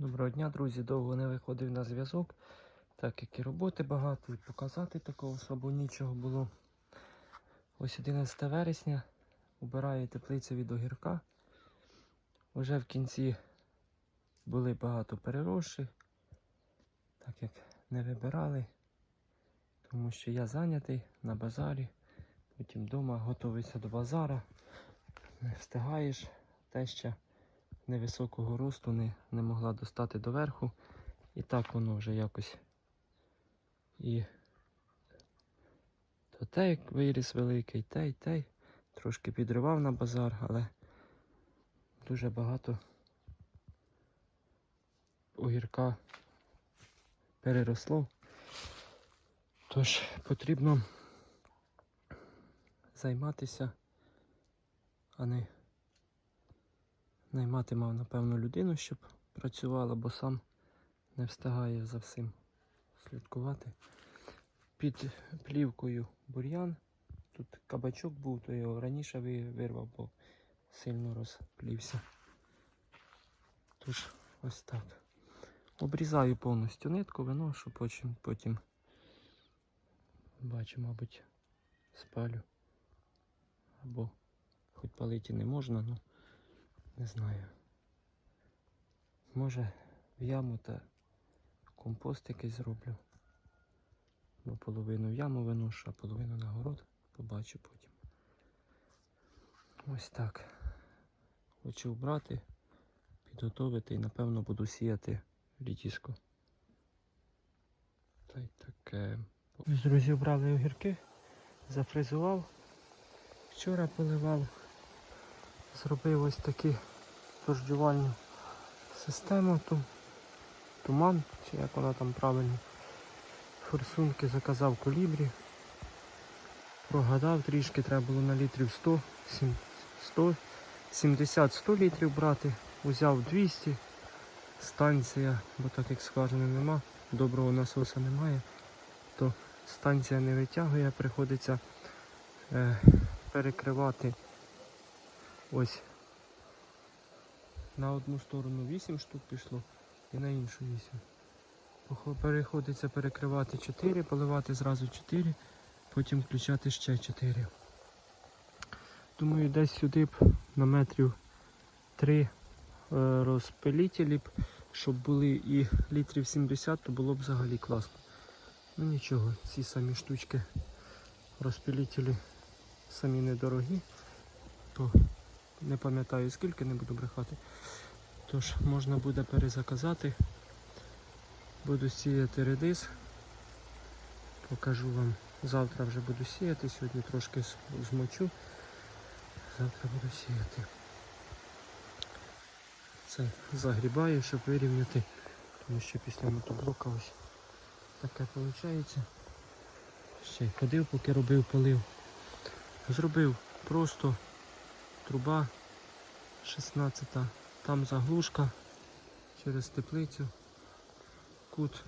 Доброго дня, друзі. Довго не виходив на зв'язок, так як і роботи багато, і показати такого особо нічого було. Ось 11 вересня убираю теплицю від огірка. Уже в кінці були багато переросших, так як не вибирали, тому що я зайнятий на базарі, потім вдома готуюся до базара, не встигаєш теща невисокого росту не, не могла достати до верху. І так воно вже якось. І то те, як виріс великий, те й те. Трошки підривав на базар, але дуже багато огірка переросло. Тож потрібно займатися, а не наймати мав, напевно, людину, щоб працювала, бо сам не встигає за всім слідкувати. Під плівкою бур'ян. Тут кабачок був, то його раніше вирвав, бо сильно розплівся. Тож, ось так. Обрізаю повністю нитку, виношу, потім, потім бачу, мабуть, спалю. Або хоч палити не можна, ну не знаю. Може в яму та компост якийсь зроблю. Бо половину в яму виношу, а половину на город побачу потім. Ось так. Хочу вбрати, підготовити і напевно буду сіяти літіску. Та й таке. Друзі, брали огірки, зафрезував. Вчора поливав. Зробив ось такі дождювальну систему, ту, туман, чи як вона там правильно. Форсунки заказав колібрі. Прогадав трішки, треба було на літрів 100, 100 70-100 літрів брати. Узяв 200. Станція, бо так як скважини нема, доброго насоса немає, то станція не витягує, приходиться е, перекривати ось на одну сторону 8 штук пішло і на іншу 8. Переходиться перекривати 4, поливати зразу 4, потім включати ще 4. Думаю, десь сюди б на метрів 3 е, розпилітелі б, щоб були і літрів 70, то було б взагалі класно. Ну нічого, ці самі штучки розпилітелі самі недорогі, то не пам'ятаю скільки, не буду брехати. Тож можна буде перезаказати. Буду сіяти редис. Покажу вам. Завтра вже буду сіяти, сьогодні трошки змочу. Завтра буду сіяти. Це загрібаю, щоб вирівняти, тому що після мотоблока ось таке виходить. Ще й ходив, поки робив полив. Зробив просто труба 16, там заглушка через теплицю, кут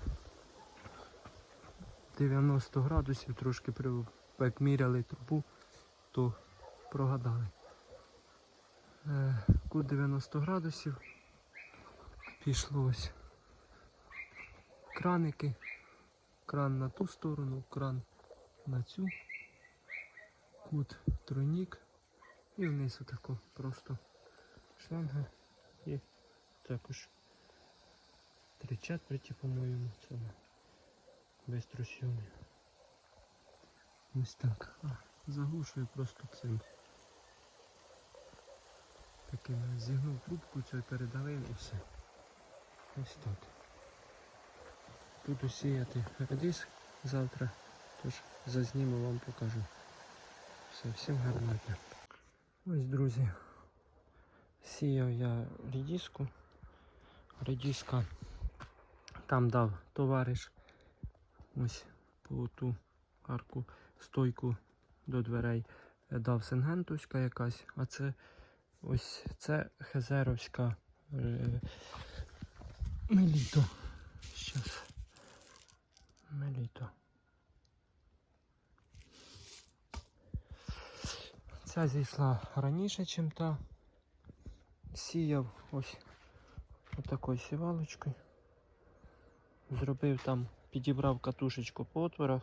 90 градусів, трошки як міряли трубу, то прогадали. Е, Кут 90 градусів. Пішло ось краники. Кран на ту сторону, кран на цю. Кут тройник. І вниз отако просто шланга і також три четверті, по-моєму, це без трусьони. Ось так. А, заглушую просто цим. Таким зігнув трубку, цю передавив і все. Ось так. Буду сіяти редис завтра, тож зазніму вам покажу. Все, всім гарного дня. Ось, друзі, сіяв я редиску. Редиска там дав товариш ось по ту арку стойку до дверей дав сингентовська якась, а це ось це хезеровська е, меліто. Щас. Меліто. Ця зійшла раніше, ніж та. Сіяв ось Отакою сівалочкою. Зробив там, підібрав катушечку по отворах.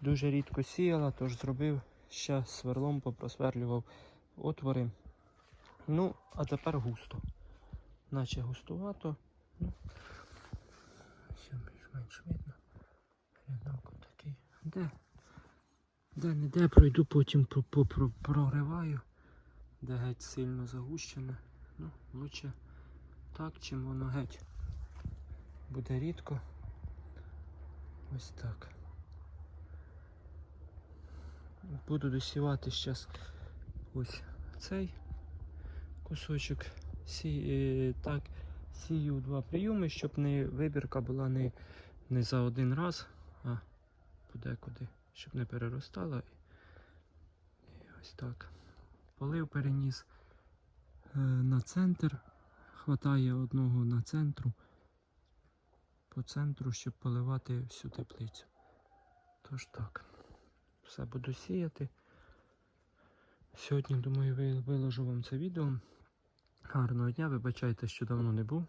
Дуже рідко сіяла, тож зробив ще сверлом, попросверлював отвори. Ну, а тепер густо. Наче густувато. Ну, все більш-менш видно. Рядок такий. Де? Не де пройду, потім по- по- про- прориваю. Де геть сильно загущене. Ну, лучше так, чим воно геть. Буде рідко. Ось так. Буду досівати зараз ось цей кусочок. Сі, е, так, сію два прийоми, щоб не вибірка була не, не за один раз, а подекуди, щоб не переростала. І ось так. Полив переніс е, на центр. Хватає одного на центру. По центру, щоб поливати всю теплицю. Тож так. Все буду сіяти. Сьогодні, думаю, виложу вам це відео. Гарного дня, вибачайте, що давно не був.